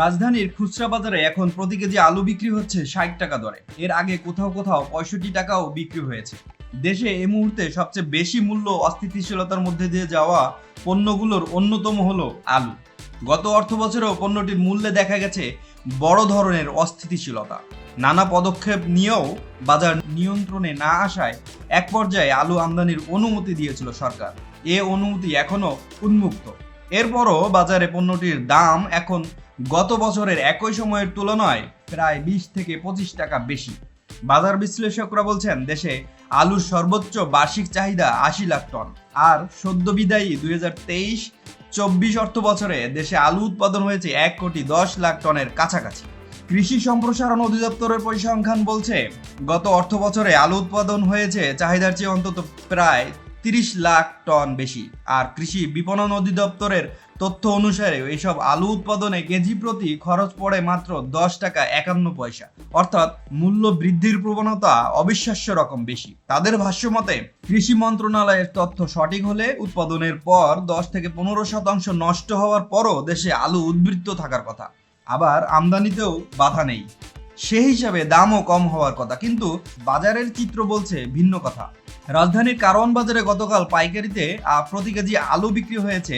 রাজধানীর খুচরা বাজারে এখন প্রতি কেজি আলু বিক্রি হচ্ছে ষাট টাকা দরে। এর আগে কোথাও কোথাও পঁয়ষট্টি টাকাও বিক্রি হয়েছে। দেশে এই মুহূর্তে সবচেয়ে বেশি মূল্য অস্থিতিশীলতার মধ্যে দিয়ে যাওয়া পণ্যগুলোর অন্যতম হলো আলু। গত অর্থ বছরেও পণ্যটির মূল্যে দেখা গেছে বড় ধরনের অস্থিতিশীলতা। নানা পদক্ষেপ নিয়েও বাজার নিয়ন্ত্রণে না আসায় এক পর্যায়ে আলু আমদানির অনুমতি দিয়েছিল সরকার। এ অনুমতি এখনও উন্মুক্ত। এরপরও বাজারে পণ্যটির দাম এখন গত বছরের একই সময়ের তুলনায় প্রায় বিশ থেকে পঁচিশ টাকা বেশি। বাজার বিশ্লেষকরা বলছেন, দেশে আলুর সর্বোচ্চ বার্ষিক চাহিদা আশি লাখ টন। আর সদ্য বিদায়ী দুই হাজার তেইশ চব্বিশ অর্থ বছরে দেশে আলু উৎপাদন হয়েছে এক কোটি দশ লাখ টনের কাছাকাছি। কৃষি সম্প্রসারণ অধিদপ্তরের পরিসংখ্যান বলছে, গত অর্থ বছরে আলু উৎপাদন হয়েছে চাহিদার চেয়ে অন্তত প্রায় তিরিশ লাখ টন বেশি। আর কৃষি বিপণন অধিদপ্তরের তথ্য অনুসারে এইসব আলু উৎপাদনে কেজি প্রতি খরচ পড়ে মাত্র দশ টাকা একান্ন পয়সা। অর্থাৎ মূল্য বৃদ্ধির প্রবণতা অবিশ্বাস্য রকম বেশি। তাদের ভাষ্য মতে, কৃষি মন্ত্রণালয়ের তথ্য সঠিক হলে উৎপাদনের পর দশ থেকে পনেরো শতাংশ নষ্ট হওয়ার পরও দেশে আলু উদ্বৃত্ত থাকার কথা। আবার আমদানিতেও বাধা নেই। সে হিসাবে দামও কম হওয়ার কথা, কিন্তু বাজারের চিত্র বলছে ভিন্ন কথা। রাজধানীর কারওয়ান বাজারে গতকাল পাইকারিতে প্রতি কেজি আলু বিক্রি হয়েছে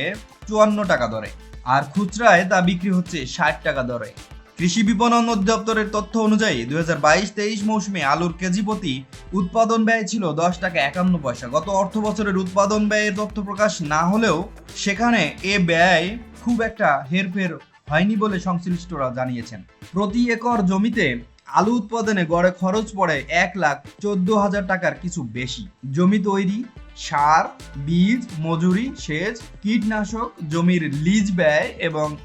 চুয়ান্ন টাকা দরে। আর খুচরায় তা বিক্রি হচ্ছে ষাট টাকা দরে। কৃষি বিপণন অধিদপ্তরের তথ্য অনুযায়ী দুই হাজার বাইশ তেইশ মৌসুমে আলুর কেজি প্রতি উৎপাদন ব্যয় ছিল দশ টাকা একান্ন পয়সা। গত অর্থ বছরের উৎপাদন ব্যয়ের তথ্য প্রকাশ না হলেও সেখানে এ ব্যয় খুব একটা হেরফের হয়নি বলে সংশ্লিষ্টরা জানিয়েছেন। প্রতি একর জমিতে আলু উৎপাদনে গড়ে খরচ পড়ে এক লাখ চোদ্দ হাজার টাকার কিছু বেশি। জমি তৈরি সার, বীজ, মজুরি, সেচ, কীটনাশক, জমির লিজ ব্যয় এবং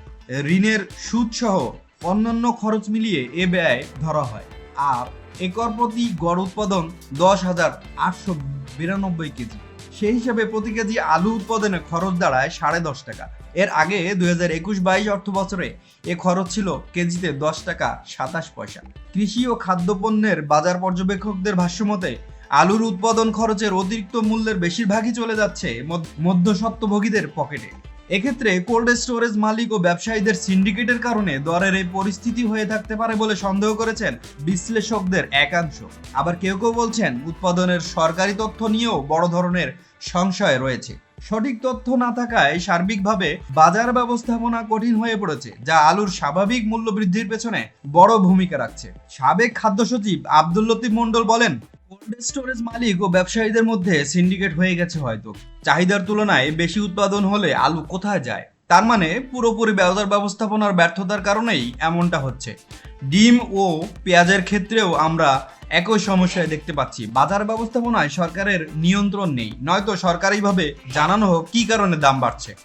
ঋণের সুদ সহ অন্যান্য খরচ মিলিয়ে এ ব্যয় ধরা হয়। আর একর প্রতি গড় উৎপাদন দশ হাজার আটশো বিরানব্বই কেজি। সেই হিসাবে প্রতি কেজি আলু উৎপাদনে খরচ দাঁড়ায় সাড়ে দশ টাকা। এর আগে দুই হাজার একুশ বাইশ অর্থ বছরে এ খরচ ছিল কেজিতে দশ টাকা সাতাশ পয়সা। কৃষি ও খাদ্যপণ্যের বাজার পর্যবেক্ষকদের ভাষ্যমতে আলুর উৎপাদন খরচের অতিরিক্ত মূল্যের বেশিরভাগই চলে যাচ্ছে মধ্য- মধ্যস্বত্বভোগীদের পকেটে। এক্ষেত্রে কোল্ড স্টোরেজ মালিক ও ব্যবসায়ীদের সিন্ডিকেটের কারণে দরের এই পরিস্থিতি হয়ে থাকতে পারে বলে সন্দেহ করেছেন বিশ্লেষকদের একাংশ। আবার কেউ কেউ বলছেন উৎপাদনের সরকারি তথ্য নিয়েও বড় ধরনের সংশয় রয়েছে। সঠিক তথ্য না থাকায় সার্বিকভাবে বাজার ব্যবস্থাপনা কঠিন হয়ে পড়েছে, যা আলুর স্বাভাবিক মূল্য বৃদ্ধির পেছনে বড় ভূমিকা রাখছে। সাবেক খাদ্য সচিব আব্দুল লতিফ মন্ডল বলেন কোল্ড স্টোরেজ মালিক ও ব্যবসায়ীদের মধ্যে সিন্ডিকেট হয়ে গেছে হয়তো। চাহিদার তুলনায় বেশি উৎপাদন হলে আলু কোথায় যায়? তার মানে পুরোপুরি বাজার ব্যবস্থাপনার ব্যর্থতার কারণেই এমনটা হচ্ছে। ডিম ও পেঁয়াজের ক্ষেত্রেও আমরা একই সমস্যায় দেখতে পাচ্ছি। বাজার ব্যবস্থাপনায় সরকারের নিয়ন্ত্রণ নেই। নয়তো সরকারিভাবে জানানো হোক কী কারণে দাম বাড়ছে।